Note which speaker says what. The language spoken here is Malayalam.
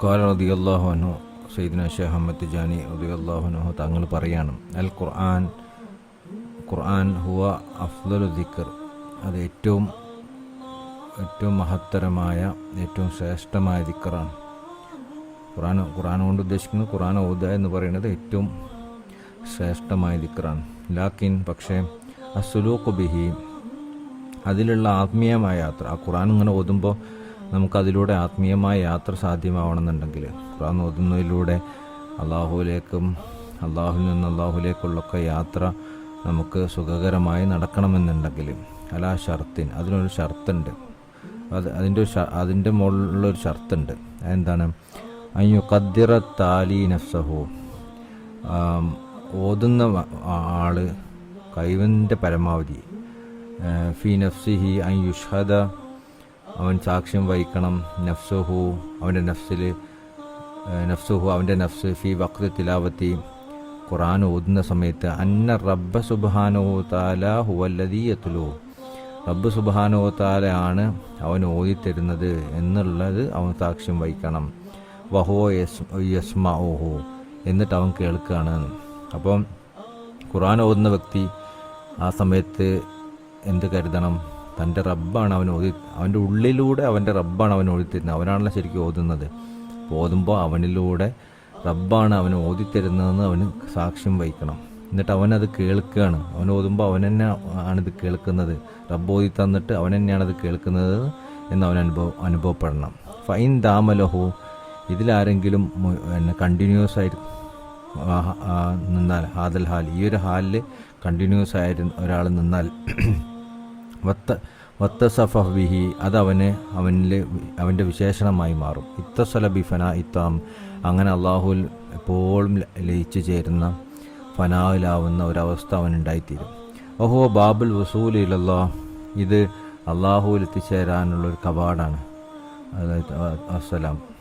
Speaker 1: കാല സയ്യിദിന ഷെയ്ഖ് അഹമ്മദ് ജാനി റതി അള്ളാഹുനു തങ്ങൾ പറയാണ് അൽ ഖുർആൻ ഖുർആൻ ഹുവ അഫ്ദലു ദിക്കർ അത് ഏറ്റവും ഏറ്റവും മഹത്തരമായ ഏറ്റവും ശ്രേഷ്ഠമായ ദിക്കറാണ് ഖുറാൻ ഖുറാൻ കൊണ്ട് ഉദ്ദേശിക്കുന്നത് ഖുറാൻ ഓതുക എന്ന് പറയുന്നത് ഏറ്റവും ശ്രേഷ്ഠമായ ദിക്കറാണ് ലാക്കിൻ പക്ഷേ അസുലൂഖ് ബിഹി അതിലുള്ള ആത്മീയമായ യാത്ര. ആ ഖുറാൻ ഇങ്ങനെ ഓതുമ്പോൾ നമുക്കതിലൂടെ ആത്മീയമായ യാത്ര സാധ്യമാവണമെന്നുണ്ടെങ്കിൽ ഖുറാൻ ഓതുന്നതിലൂടെ അള്ളാഹുവിലേക്കും അള്ളാഹുവിൽ നിന്ന് അള്ളാഹുലേക്കുള്ളൊക്കെ യാത്ര നമുക്ക് സുഖകരമായി നടക്കണമെന്നുണ്ടെങ്കിൽ അല്ല ആ ഷർത്തിൻ അതിനൊരു ഷർത്തുണ്ട്. അത് അതിന്റെ ഒരു അതിന്റെ മുകളിലുള്ളൊരു ഷർത്തുണ്ട്. അതെന്താണ്? അയ്യോ കദ്ദിറ താലി നഫ്സഹു. ഓതുന്ന ആൾ കഴിവിന്റെ പരമാവധി. ഫി നഫ്സിഹി അയ്യുഷദ അവൻ സാക്ഷ്യം വഹിക്കണം. നഫ്സുഹു അവന്റെ നഫ്സിൽ നഫ്സുഹു അവന്റെ നഫ്സ് ഫി വക്ത് തിലാവത്തി. ഖുറാൻ ഓതുന്ന സമയത്ത് അന്ന റബ്ബ സുബാനോ താല ഹുവല്ലദീ യത്തുലു റബ്ബ് സുബാനോ താലയാണ് അവൻ ഓതിത്തരുന്നത് എന്നുള്ളത് അവൻ സാക്ഷ്യം വഹിക്കണം. വഹോ യസ് യസ്മഹു എന്നിട്ട് അവൻ കേൾക്കുകയാണ് അപ്പം ഖുറാൻ ഓതുന്ന വ്യക്തി ആ സമയത്ത് എന്ത് കരുതണം? തന്റെ റബ്ബാണ് അവൻ ഓതി അവന്റെ ഉള്ളിലൂടെ അവന്റെ റബ്ബാണ് അവൻ ഓതിത്തരുന്നത്. അവനാണല്ലോ ശരിക്കും ഓതുന്നത്. ഓതുമ്പോൾ അവനിലൂടെ റബ്ബാണ് അവൻ ഓതിത്തരുന്നതെന്ന് അവന് സാക്ഷ്യം വഹിക്കണം. എന്നിട്ട് അവനത് കേൾക്കുകയാണ്. അവൻ ഓതുമ്പോൾ അവൻ തന്നെ ആണിത് കേൾക്കുന്നത്. റബ്ബ് ഓതി തന്നിട്ട് അവൻ തന്നെയാണ് അത് കേൾക്കുന്നത് എന്ന് അവൻ അനുഭവം അനുഭവപ്പെടണം. ഫൈൻ ദാമലഹു ഇതിലാരെങ്കിലും എന്നെ കണ്ടിന്യൂസ് ആയിട്ട് ആ- ആ നിന്നാൽ ഹാദൽ ഹാൽ. ഈ ഒരു ഹാലിൽ കണ്ടിന്യൂസ് ആയിരുന്ന ഒരാൾ നിന്നാൽ വത്ത വത്ത സഫഹ് ബിഹി അത് അവന് അവനിൽ അവന്റെ വിശേഷണമായി മാറും. ഇത്തസല ബിഫന ഇത്താം. അങ്ങനെ അള്ളാഹുൽ എപ്പോഴും ലയിച്ചു ചേരുന്ന ഫനാവിലാവുന്ന ഒരവസ്ഥ അവനുണ്ടായിത്തീരും. ഓഹോ ബാബുൽ വസൂലിലല്ല ഇത് അള്ളാഹുവിൽ എത്തിച്ചേരാനുള്ള ഒരു കവാടാണ്. അതായത് അസ്സലാം.